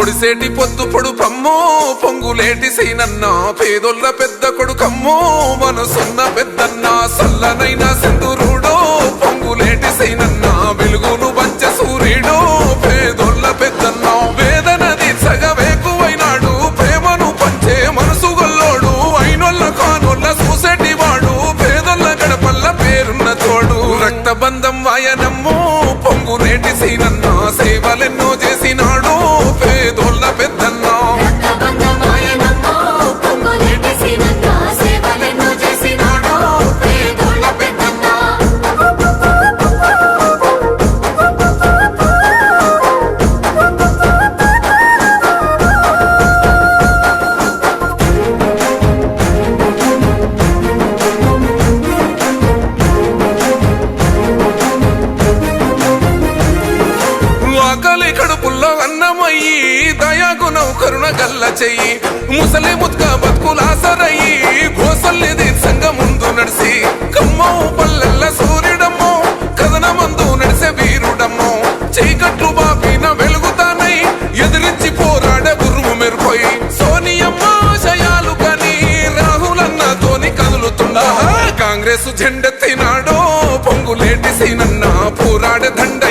పొడిసేటి పొద్దు పొడు పమ్ము పొంగులేటి సైనన్న పేదొల్ల పెద్ద కొడుకమ్ము మనసున్న పెద్దన్న సల్లనైన సింధురుడు పొంగులేటి సైనన్న వెలుగును పంచ సూర్యుడు పేదొల్ల పెద్దన్న వేదనది సగవేకువైనాడు ప్రేమను పంచే మనసు గొల్లోడు అయినొల్ల కానొల్ల చూసేటి వాడు పేదొల్ల గడపల్ల పేరున్న తోడు. రక్తబంధం వాయనమ్ము పొంగులేటి సీనన్న సేవలెన్నో దయాగుణం కరుణ గల్ల చెయ్యి. ముసలి ముత్క బతుకులాసరయ్యి కోసల్లి సంగ ముందు నడిసి. కమ్మో పల్లెల్ల సూర్యుడమ్మో కథన మందు నడిసే వీరుడమ్మో. చీకట్లు బాపిన వెలుగుతానై ఎదిరించి పోరాడే గురువు మెరుపోయి సోనియమ్మ శయాలు కని రాహులన్న తోని కదులుతుందా కాంగ్రెస్ జెండెత్తినాడో పొంగులేటి సీనన్న పోరాడే దండ.